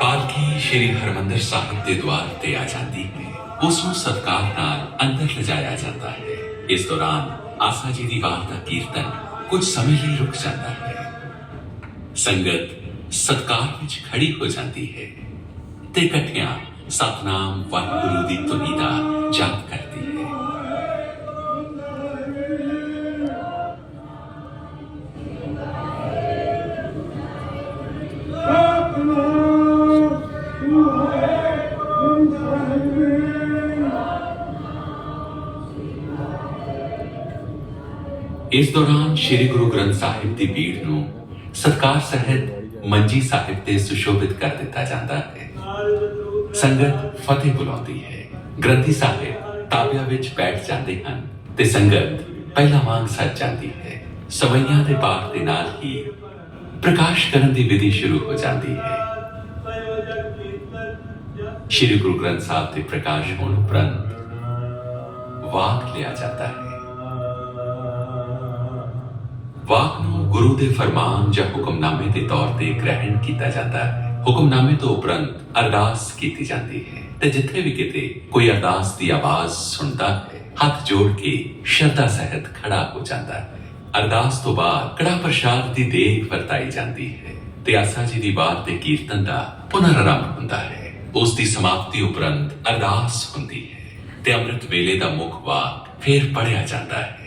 ਪਾਲਕੀ ਸ਼੍ਰੀ ਹਰਮੰਦਰ ਸਾਹਿਬ ਦੇ ਦੁਆਰ ਤੇ ਆ ਜਾਂਦੀ ਹੈ। ਉਸ ਨੂੰ ਸਤਕਾਰ ਨਾਲ ਅੰਦਰ ਲਿਜਾਇਆ ਜਾਂਦਾ ਹੈ। ਇਸ ਦੌਰਾਨ ਆਸਾ ਜੀ ਦੀ ਬਾਤ ਦਾ ਕੀਰਤਨ ਕੁਝ ਸਮੇਂ ਲਈ ਰੁਕ ਜਾਂਦਾ ਹੈ। ਸੰਗਤ ਸਤਕਾਰ ਵਿੱਚ ਖੜੀ ਹੋ ਜਾਂਦੀ ਹੈ ਤੇ ਇਕੱਠਿਆਂ ਸਤਨਾਮ ਵਾਹਿਗੁਰੂ ਦੀ ਧੁਨੀ ਦਾ ਜਾਪ ਇਸ ਦੌਰਾਨ ਸ੍ਰੀ ਗੁਰੂ ਗ੍ਰੰਥ ਸਾਹਿਬ ਦੀ ਬੀੜ ਨੂੰ ਸਤਕਾਰ ਸਹਿਤ ਮੰਜੀ ਸਾਹਿਬ ਤੇ ਸੁਸ਼ੋਭਿਤ ਕਰ ਦਿੱਤਾ ਜਾਂਦਾ ਹੈ। ਸੰਗਤ ਫਤਿਹ ਬੁਲਾਉਂਦੀ ਹੈ। ਗ੍ਰੰਥੀ ਸਾਹਿਬ ਤਾਬਿਆਂ ਵਿੱਚ ਬੈਠ ਜਾਂਦੇ ਹਨ ਤੇ ਸੰਗਤ ਪਹਿਲਾਂ ਵਾਂਗ ਸੱਜ ਜਾਂਦੀ ਹੈ। ਸਵਈਆਂ ਦੇ ਪਾਠ ਦੇ ਨਾਲ ਹੀ ਪ੍ਰਕਾਸ਼ ਕਰਨ ਦੀ ਵਿਧੀ ਸ਼ੁਰੂ ਹੋ ਜਾਂਦੀ ਹੈ। ਸ਼੍ਰੀ ਗੁਰੂ ਗ੍ਰੰਥ ਸਾਹਿਬ ਦੇ ਪ੍ਰਕਾਸ਼ ਹੋਣ ਉਪਰੰਤ ਵਾਕ ਲਿਆ ਜਾਂਦਾ ਹੈ। ਗੁਰੂ ਦੇ ਫਰਮਾਨ ਜਾਂ ਹੁਕਮਨਾਮੇ ਦੇ ਤੌਰ ਤੇ ਗ੍ਰਹਿਣ ਕੀਤਾ ਜਾਂਦਾ ਹੈ। ਹੁਕਮਨਾਮੇ ਤੋਂ ਉਪਰੰਤ ਅਰਦਾਸ ਕੀਤੀ ਜਾਂਦੀ ਹੈ। ਤੇ ਜਿੱਥੇ ਵੀ ਕਿਤੇ ਕੋਈ ਅਰਦਾਸ ਦੀ ਆਵਾਜ਼ ਸੁਣਦਾ ਹੈ, ਹੱਥ ਜੋੜ ਕੇ ਸ਼ਰਧਾ ਸਹਿਤ ਖੜਾ ਹੋ ਜਾਂਦਾ ਹੈ। ਅਰਦਾਸ ਤੋਂ ਬਾਅਦ ਕੜਾ ਪ੍ਰਸ਼ਾਦ ਦੀ ਦੇਗ ਵਰਤਾਈ ਜਾਂਦੀ ਹੈ ਤੇ ਆਸਾ ਜੀ ਦੀ ਬਾਤ ਤੇ ਕੀਰਤਨ ਦਾ ਪੁਨਰ ਆਰੰਭ ਹੁੰਦਾ ਹੈ। ਉਸ ਦੀ ਸਮਾਪਤੀ ਉਪਰੰਤ ਅਰਦਾਸ ਹੁੰਦੀ ਹੈ ਤੇ ਅੰਮ੍ਰਿਤ ਵੇਲੇ ਦਾ ਮੁੱਖ ਵਾਕ ਫੇਰ ਪੜਿਆ ਜਾਂਦਾ ਹੈ।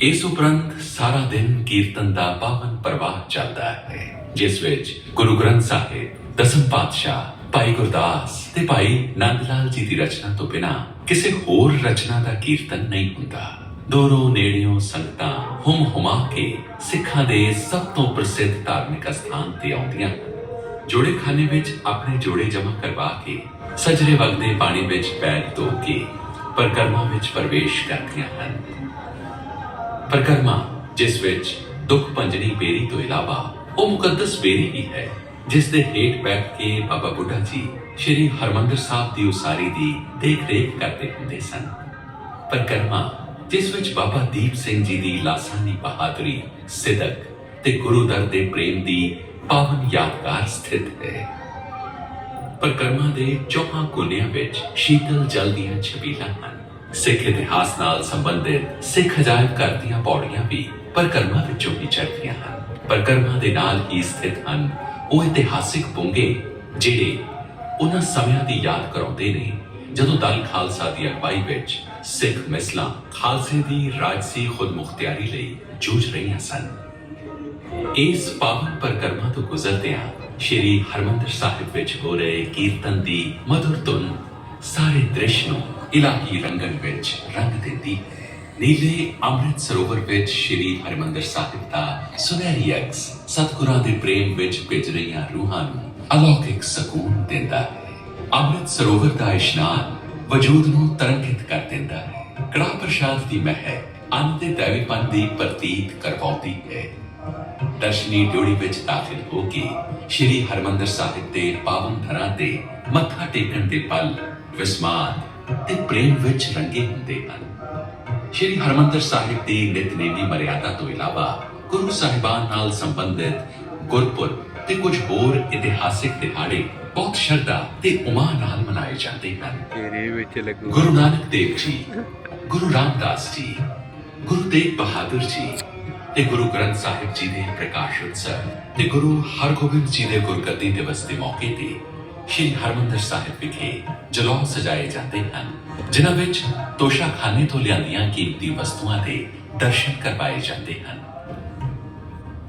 ਇਸ ਉਪਰੰਤ ਸਾਰਾ ਦਿਨ ਕੀਰਤਨ ਦਾ ਪਾਵਨ ਪ੍ਰਵਾਹ ਚੱਲਦਾ ਹੈ, ਜਿਸ ਵਿੱਚ ਗੁਰੂ ਗ੍ਰੰਥ ਸਾਹਿਬ, ਦਸਮ ਪਾਤਸ਼ਾਹ, ਭਾਈ ਗੁਰਦਾਸ ਤੇ ਭਾਈ ਨੰਦ ਲਾਲ ਜੀ ਦੀ ਰਚਨਾ ਤੋਂ ਬਿਨਾ ਕਿਸੇ ਹੋਰ ਰਚਨਾ ਦਾ ਕੀਰਤਨ ਨਹੀਂ ਹੁੰਦਾ। ਦੂਰੋਂ ਨੇੜਿਓਂ ਸੰਗਤਾਂ ਹੁਮ ਹੁਮਾ ਕੇ ਸਿੱਖਾਂ ਦੇ ਸਭ ਤੋਂ ਪ੍ਰਸਿੱਧ ਧਾਰਮਿਕ ਸਥਾਨ ਤੇ ਆਉਂਦੀਆਂ ਹਨ। ਜੋੜੇ ਖਾਨੇ ਵਿੱਚ ਆਪਣੇ ਜੋੜੇ ਜਮ੍ਹਾਂ ਕਰਵਾ ਕੇ, ਸਜਰੇ ਵਗਦੇ ਪਾਣੀ ਵਿੱਚ ਪੈਰ ਧੋ ਕੇ, ਪਰਕਰਮਾ ਵਿੱਚ ਪ੍ਰਵੇਸ਼ ਕਰਦੀਆਂ ਹਨ। ਪਰਕਰਮਾ, ਜਿਸ ਵਿੱਚ ਦੁੱਖ ਪੰਜਣੀ ਬੇਰੀ ਤੋਂ ਇਲਾਵਾ ਉਹ ਮੁਕੱਦਸ ਬੇਰੀ ਵੀ ਹੈ, ਜਿਸ ਦੇ ਹੇਠ ਬੈਠ ਕੇ ਬਾਬਾ ਬੁੱਢਾ ਜੀ ਸ਼੍ਰੀ ਹਰਮੰਦਰ ਸਾਹਿਬ ਦੀ ਉਸਾਰੀ ਦੀ ਦੇਖ ਰੇਖ ਕਰਦੇ ਹੁੰਦੇ ਸਨ। ਪਰਕਰਮਾ, ਜਿਸ ਵਿੱਚ ਬਾਬਾ ਦੀਪ ਸਿੰਘ ਜੀ ਦੀ ਲਾਸਾਨੀ ਬਹਾਦਰੀ, ਸਿਦਕ ਤੇ ਗੁਰੂ ਦਰ ਦੇ ਪ੍ਰੇਮ ਦੀ ਪਾਵਨ ਯਾਦਗਾਰ ਸਥਿਤ ਹੈ। ਪਰਕਰਮਾ ਦੇ ਚੌਹਾਂ ਕੋਨਿਆਂ ਵਿੱਚ ਸ਼ੀਤਲ ਜਲ ਦੀਆਂ ਛਬੀਲਾਂ ਹਨ। ਸਿੱਖ ਇਤਿਹਾਸ ਨਾਲ ਸੰਬੰਧਿਤ ਸਿੱਖ ਅਜਾਇਬ ਘਰ ਦੀਆਂ ਪੌੜੀਆਂ ਵੀ ਪਰਕਰਮਾ ਵਿੱਚੋਂ ਹੀ ਚੜ੍ਹਦੀਆਂ ਹਨ। ਪਰਕਰਮਾ ਦੇ ਨਾਲ ਹੀ ਸਥਿਤ ਹਨ ਉਹ ਇਤਿਹਾਸਿਕ ਪੁੰਗੇ ਜਿਹੜੇ ਉਹਨਾਂ ਸਮਿਆਂ ਦੀ ਯਾਦ ਕਰਾਉਂਦੇ ਨੇ, ਜਦੋਂ ਦਲ ਖਾਲਸਾ ਦੀ ਅਗਵਾਈ ਵਿੱਚ ਸਿੱਖ ਮਿਸਲਾਂ ਖਾਲਸੇ ਦੀ ਰਾਜਸੀ ਖੁਦਮੁਖਤਿਆਰੀ ਲਈ ਜੂਝ ਰਹੀਆਂ ਸਨ। ਇਸ ਪਾਵਨ ਪਰਕਰਮਾ ਤੋਂ ਗੁਜ਼ਰਦਿਆਂ ਸ਼੍ਰੀ ਹਰਮੰਦਰ ਸਾਹਿਬ ਵਿੱਚ ਹੋ ਰਹੇ ਕੀਰਤਨ ਦੀ ਮధుਰ ਧੁਨ ਸਾਰੇ ਦ੍ਰਿਸ਼ ਨੂੰ ਇਲਾਹੀ ਰੰਗਨ ਵਿੱਚ ਰੰਗ ਦਿੰਦੀ ਹੈ ਨੀਲੇ ਅੰਮ੍ਰਿਤ ਸਰੋਵਰ ਵਿੱਚ ਸ਼੍ਰੀ ਹਰਮੰਦਰ ਸਾਹਿਬ ਦਾ ਸੁਨਹਿਰੀ ਅਕਸ ਸਤਿਗੁਰਾਂ ਦੇ ਪ੍ਰੇਮ ਵਿੱਚ ਭਿੱਜ ਰਹੀਆਂ ਰੂਹਾਂ ਨੂੰ ਅਲੌਕਿਕ ਸਕੂਨ ਦਿੰਦਾ ਹੈ ਅੰਮ੍ਰਿਤ ਸਰੋਵਰ ਦਾ ਇਸ਼ਨਾਨ ਵਜੂਦ ਨੂੰ ਤਰੰਗਿਤ ਕਰ ਦਿੰਦਾ ਹੈ ਕੜਾ ਪ੍ਰਸ਼ਾਦ ਦੀ ਮਹਿਕ ਅੰਨ ਦੇ ਦੇਵੀਪਨ ਦੀ ਪ੍ਰਤੀਤ ਕਰਵਾਉਂਦੀ ਹੈ ਦਰਸ਼ਨੀ ਡਿਊੜੀ ਵਿੱਚ ਦਾਖਲ ਹੋ ਕੇ ਸ਼੍ਰੀ ਹਰਮੰਦਰ ਸਾਹਿਬ ਦੇ ਪਾਵਨ ਧਰਾਂ ਤੇ ਮੱਥਾ ਟੇਕਣ ਦੇ ਪਲ ਵਿਸਮਾਨ ਤੇ ਪ੍ਰੇਮ ਵਿੱਚ ਰੰਗੇ ਹੁੰਦੇ ਹਨ। ਸ਼੍ਰੀ ਹਰਮੰਦਰ ਸਾਹਿਬ ਦੀ ਨਿਤਨੇਮੀ ਮਰਿਆਦਾ ਤੋਂ ਇਲਾਵਾ ਗੁਰੂ ਸਾਹਿਬਾਨ ਨਾਲ ਸੰਬੰਧਿਤ ਗੁਰਪੁਰਬ ਤੇ ਕੁਝ ਹੋਰ ਇਤਿਹਾਸਿਕ ਦਿਹਾੜੇ ਬਹੁਤ ਸ਼ਰਧਾ ਤੇ ਉਮਾ ਨਾਲ ਮਨਾਏ ਜਾਂਦੇ ਹਨ। ਗੁਰੂ ਨਾਨਕ ਦੇਵ ਜੀ ਗੁਰੂ ਰਾਮਦਾਸ ਜੀ ਗੁਰੂ ਤੇਗ ਬਹਾਦਰ ਜੀ ਤੇ ਗੁਰੂ ਗ੍ਰੰਥ ਸਾਹਿਬ ਜੀ ਦੇ ਪ੍ਰਕਾਸ਼ ਉਤਸਵ ਤੇ ਗੁਰੂ ਹਰਗੋਬਿੰਦ ਜੀ ਦੇ ਗੁਰਗੱਦੀ ਦਿਵਸ ਦੇ ਮੌਕੇ ਤੇ ਸ਼੍ਰੀ ਹਰਮੰਦਰ ਸਾਹਿਬ ਵਿਖੇ ਜਲੌ ਸਜਾਏ ਜਾਂਦੇ ਹਨ, ਜਿਨ੍ਹਾਂ ਵਿੱਚ ਤੋਸ਼ਾਖਾਨੇ ਤੋਂ ਲਿਆਂਦੀਆਂ ਕੀਮਤੀ ਵਸਤੂਆਂ ਦੇ ਦਰਸ਼ਨ ਕਰਵਾਏ ਜਾਂਦੇ ਹਨ।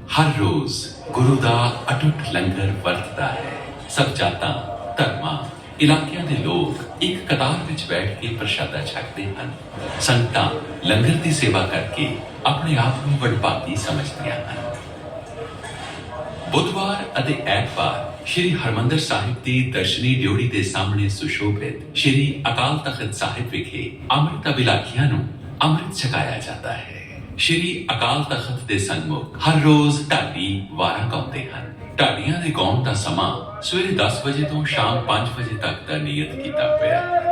ਹਰ ਰੋਜ਼ ਗੁਰੂ ਦਾ ਅਟੁੱਟ ਲੰਗਰ ਵਰਤਦਾ ਹੈ। ਸਭ ਜਾਤਾਂ, ਧਰਮਾਂ, ਇਲਾਕਿਆਂ ਦੇ ਲੋਕ ਇੱਕ ਕਤਾਰ ਵਿੱਚ ਬੈਠ ਕੇ ਪ੍ਰਸ਼ਾਦਾ ਛਕਦੇ ਹਨ। ਸੰਗਤਾਂ ਲੰਗਰ ਦੀ ਸੇਵਾ ਕਰਕੇ ਆਪਣੇ ਆਪ ਨੂੰ ਵਡਭਾਗੀ ਸਮਝਦੀਆਂ ਹਨ। ਬੁੱਧਵਾਰ ਅਤੇ ਐਤਵਾਰ ਸ਼੍ਰੀ ਹਰਮੰਦਰ ਸਾਹਿਬ ਦੀ ਦਰਸ਼ਨੀ ਡਿਊੜੀ ਦੇ ਸਾਹਮਣੇ ਸੁਸ਼ੋਭਿਤ ਸ਼੍ਰੀ ਅਕਾਲ ਤਖਤ ਸਾਹਿਬ ਵਿਖੇ ਅੰਮ੍ਰਿਤ ਅਭਿਲਾਖੀਆਂ ਨੂੰ ਅੰਮ੍ਰਿਤ ਛਕਾਇਆ ਜਾਂਦਾ ਹੈ। ਸ਼੍ਰੀ ਅਕਾਲ ਤਖਤ ਦੇ ਸਨਮੁਖ ਹਰ ਰੋਜ਼ ਢਾਡੀ ਵਾਰਾਂ ਗਾਉਂਦੇ ਹਨ। ਢਾਡੀਆਂ ਦੇ ਗਾਉਣ ਦਾ ਸਮਾਂ ਸਵੇਰੇ 10 ਵਜੇ ਤੋਂ ਸ਼ਾਮ 5 ਵਜੇ ਤੱਕ ਦਾ ਨਿਯਤ ਕੀਤਾ ਹੋਇਆ ਹੈ।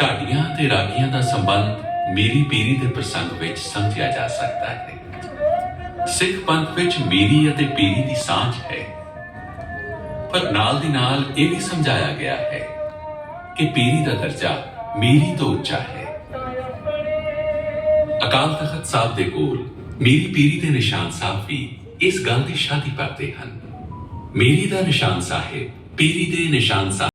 ਢਾਡੀਆਂ ਤੇ ਰਾਗੀਆਂ ਦਾ ਸੰਬੰਧ ਮੇਰੀ ਪੀਰੀ ਦੇ ਪ੍ਰਸੰਗ ਵਿੱਚ ਸਮਝਿਆ ਜਾ ਸਕਦਾ ਹੈ। ਸਿੱਖ ਪੰਥ ਵਿੱਚ ਮੇਰੀ ਅਤੇ ਪੀਰੀ ਦੀ ਸਾਂਝ ਹੈ। ਪਰ ਨਾਲ ਦੀ ਨਾਲ ਇਹ ਵੀ ਸਮਝਾਇਆ ਗਿਆ ਹੈ ਕਿ ਪੀਰੀ ਦਾ ਦਰਜਾ ਮੇਰੀ ਤੋਂ ਉੱਚਾ ਹੈ। ਅਕਾਲ ਤਖਤ ਸਾਹਿਬ ਦੇ ਕੋਲ ਮੇਰੀ ਪੀਰੀ ਦੇ ਨਿਸ਼ਾਨ ਸਾਹਿਬ ਵੀ ਇਸ ਗੱਲ ਦੀ ਸ਼ਾਦੀ ਕਰਦੇ ਹਨ। ਮੇਰੀ ਦਾ ਨਿਸ਼ਾਨ ਸਾਹਿਬ, ਪੀਰੀ ਦੇ ਨਿਸ਼ਾਨ ਸਾਹਿਬ